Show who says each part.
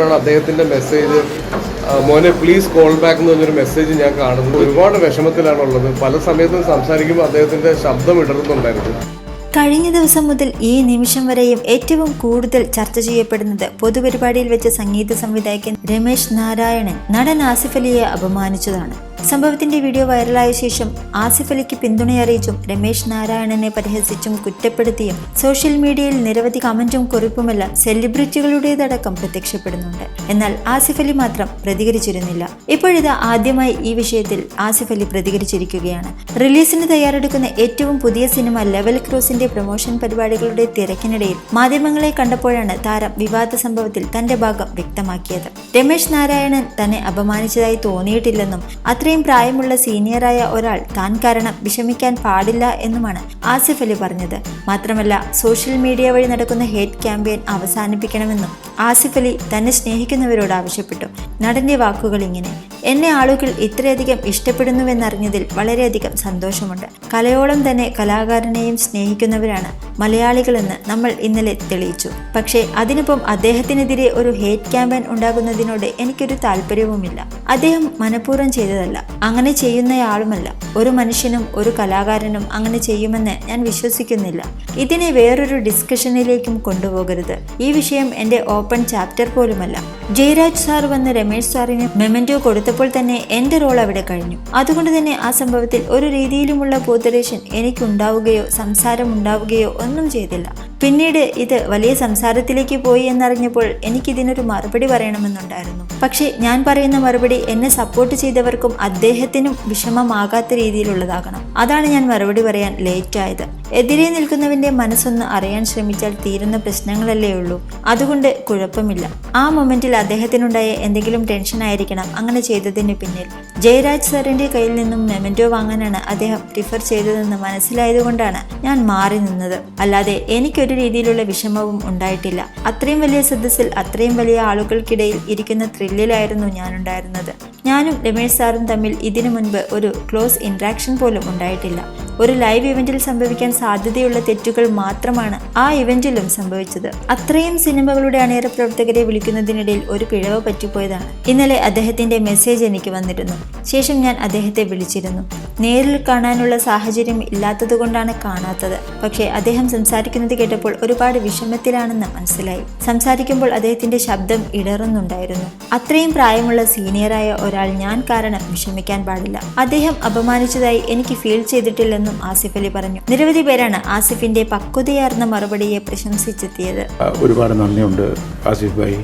Speaker 1: ാണ് അദ്ദേഹത്തിന്റെ മെസ്സേജ് മോനെ പ്ലീസ് കോൾ ബാക്ക് എന്ന് പറഞ്ഞൊരു മെസ്സേജ് ഞാൻ കാണുന്നു. ഒരുപാട് വിഷമത്തിലാണുള്ളത്. പല സമയത്തും സംസാരിക്കുമ്പോൾ അദ്ദേഹത്തിന്റെ ശബ്ദം ഇടറുന്നുണ്ടായിരുന്നു.
Speaker 2: കഴിഞ്ഞ ദിവസം മുതൽ ഈ നിമിഷം വരെയും ഏറ്റവും കൂടുതൽ ചർച്ച ചെയ്യപ്പെടുന്നത് പൊതുപരിപാടിയിൽ വെച്ച് സംഗീത സംവിധായകൻ രമേശ് നാരായണൻ. നടൻ ആസിഫ് അലിയെ അപമാനിച്ചതാണ്. സംഭവത്തിന്റെ വീഡിയോ വൈറലായ ശേഷം ആസിഫ് അലിക്ക് പിന്തുണയറിയിച്ചും രമേശ് നാരായണനെ പരിഹസിച്ചും കുറ്റപ്പെടുത്തിയും സോഷ്യൽ മീഡിയയിൽ നിരവധി കമന്റും കുറിപ്പുമെല്ലാം സെലിബ്രിറ്റികളുടേതടക്കം പ്രത്യക്ഷപ്പെടുന്നുണ്ട്. എന്നാൽ ആസിഫ് അലി മാത്രം പ്രതികരിച്ചിരുന്നില്ല. ഇപ്പോഴിത് ആദ്യമായി ഈ വിഷയത്തിൽ ആസിഫ് അലി പ്രതികരിച്ചിരിക്കുകയാണ്. റിലീസിന് തയ്യാറെടുക്കുന്ന ഏറ്റവും പുതിയ സിനിമ ലെവൽ ക്രോസിന്റെ പ്രൊമോഷൻ പരിപാടികളുടെ തിരക്കിനിടയിൽ മാധ്യമങ്ങളെ കണ്ടപ്പോഴാണ് താരം വിവാദ സംഭവത്തിൽ തന്റെ ഭാഗം വ്യക്തമാക്കിയത്. രമേശ് നാരായണൻ തന്നെ അപമാനിച്ചതായി തോന്നിയിട്ടില്ലെന്നും അത്രയും പ്രായമുള്ള സീനിയറായ ഒരാൾ താൻ കാരണം വിഷമിക്കാൻ പാടില്ല എന്നുമാണ് ആസിഫ് അലി പറഞ്ഞത്. മാത്രമല്ല സോഷ്യൽ മീഡിയ വഴി നടക്കുന്ന ഹേറ്റ് ക്യാമ്പയിൻ അവസാനിപ്പിക്കണമെന്നും ആസിഫ് അലി തന്നെ സ്നേഹിക്കുന്നവരോട് ആവശ്യപ്പെട്ടു. നടന്റെ വാക്കുകൾ ഇങ്ങനെ എന്നെ ആളുകൾ ഇത്രയധികം ഇഷ്ടപ്പെടുന്നുവെന്നറിഞ്ഞതിൽ വളരെയധികം സന്തോഷമുണ്ട്. കലയോളം തന്നെ കലാകാരനെയും സ്നേഹിക്കുന്നവരാണ് മലയാളികളെന്ന് നമ്മൾ ഇന്നലെ തെളിയിച്ചു. പക്ഷേ അതിനൊപ്പം അദ്ദേഹത്തിനെതിരെ ഒരു ഹേറ്റ് ക്യാമ്പയിൻ ഉണ്ടാകുന്നതിനോട് എനിക്കൊരു താല്പര്യവുമില്ല. അദ്ദേഹം മനഃപൂർവം ചെയ്തതല്ല. അങ്ങനെ ചെയ്യുന്നയാളുമല്ല. ഒരു മനുഷ്യനും ഒരു കലാകാരനും അങ്ങനെ ചെയ്യുമെന്ന് ഞാൻ വിശ്വസിക്കുന്നില്ല. ഇതിനെ വേറൊരു ഡിസ്കഷനിലേക്കും കൊണ്ടുപോകരുത്. ഈ വിഷയം എന്റെ ഓപ്പൺ ചാപ്റ്റർ പോലുമല്ല. ജയരാജ് സാർ വന്ന് രമേശ് സാറിന് മെമന്റോ കൊടുത്തപ്പോൾ തന്നെ എന്റെ റോൾ അവിടെ കഴിഞ്ഞു. അതുകൊണ്ട് തന്നെ ആ സംഭവത്തിൽ ഒരു രീതിയിലുമുള്ള ബോധരേഷൻ എനിക്കുണ്ടാവുകയോ സംസാരം ഉണ്ടാവുകയോ ഒന്നും ചെയ്തില്ല. പിന്നീട് ഇത് വലിയ സംസാരത്തിലേക്ക് പോയി എന്നറിഞ്ഞപ്പോൾ എനിക്കിതിനൊരു മറുപടി പറയണമെന്നുണ്ടായിരുന്നു. പക്ഷേ ഞാൻ പറയുന്ന മറുപടി എന്നെ സപ്പോർട്ട് ചെയ്തവർക്കും അദ്ദേഹത്തിനും വിഷമമാകാത്ത രീതിയിലുള്ളതാകണം. അതാണ് ഞാൻ മറുപടി പറയാൻ ലേറ്റ് ആയത്. എതിരെ നിൽക്കുന്നവന്റെ മനസ്സൊന്ന് അറിയാൻ ശ്രമിച്ചാൽ തീരുന്ന പ്രശ്നങ്ങളല്ലേ ഉള്ളൂ. അതുകൊണ്ട് കുഴപ്പമില്ല. ആ മൊമെന്റിൽ അദ്ദേഹത്തിനുണ്ടായ എന്തെങ്കിലും ടെൻഷൻ ആയിരിക്കണം അങ്ങനെ ചെയ്തതിന് പിന്നിൽ. ജയരാജ് സാറിന്റെ കയ്യിൽ നിന്നും മെമെന്റോ വാങ്ങാനാണ് അദ്ദേഹം പ്രിഫർ ചെയ്തതെന്ന് മനസ്സിലായതുകൊണ്ടാണ് ഞാൻ മാറി നിന്നത്. അല്ലാതെ എനിക്കൊരു രീതിയിലുള്ള വിഷമവും ഉണ്ടായിട്ടില്ല. അത്രയും വലിയ സദസ്സിൽ അത്രയും വലിയ ആളുകൾക്കിടയിൽ ഇരിക്കുന്ന ത്രില്ലിലായിരുന്നു ഞാനുണ്ടായിരുന്നത്. ഞാനും രമേശ് സാറും തമ്മിൽ ഇതിനു മുൻപ് ഒരു ക്ലോസ് ഇൻട്രാക്ഷൻ പോലും ഉണ്ടായിട്ടില്ല. ഒരു ലൈവ് ഇവന്റിൽ സംഭവിക്കാൻ സാധ്യതയുള്ള തെറ്റുകൾ മാത്രമാണ് ആ ഇവന്റിലും സംഭവിച്ചത്. അത്രയും സിനിമകളുടെ അണിയറ പ്രവർത്തകരെ വിളിക്കുന്നതിനിടയിൽ ഒരു പിഴവ് പറ്റിപ്പോയതാണ്. ഇന്നലെ അദ്ദേഹത്തിന്റെ മെസ്സേജ് എനിക്ക് വന്നിരുന്നു. ശേഷം ഞാൻ അദ്ദേഹത്തെ വിളിച്ചിരുന്നു. നേരിൽ കാണാനുള്ള സാഹചര്യം ഇല്ലാത്തതുകൊണ്ടാണ് കാണാത്തത്. പക്ഷേ അദ്ദേഹം സംസാരിക്കുന്നത് കേട്ടപ്പോൾ ഒരുപാട് വിഷമത്തിലാണെന്ന് മനസ്സിലായി. സംസാരിക്കുമ്പോൾ അദ്ദേഹത്തിന്റെ ശബ്ദം ഇടറുന്നുണ്ടായിരുന്നു. അത്രയും പ്രായമുള്ള സീനിയറായ ഒരാൾ ഞാൻ കാരണം വിഷമിക്കാൻ പാടില്ല. അദ്ദേഹം അപമാനിച്ചതായി എനിക്ക് ഫീൽ ചെയ്തിട്ടില്ലെന്നും ആസിഫ് അലി പറഞ്ഞു. നിരവധി പേരാണ് ആസിഫിന്റെ പക്വതയാർന്ന മറുപടിയെ പ്രശംസിച്ചെത്തിയത്.
Speaker 3: ഒരുപാട് നന്ദിയുണ്ട് ആസിഫ് ഭായി.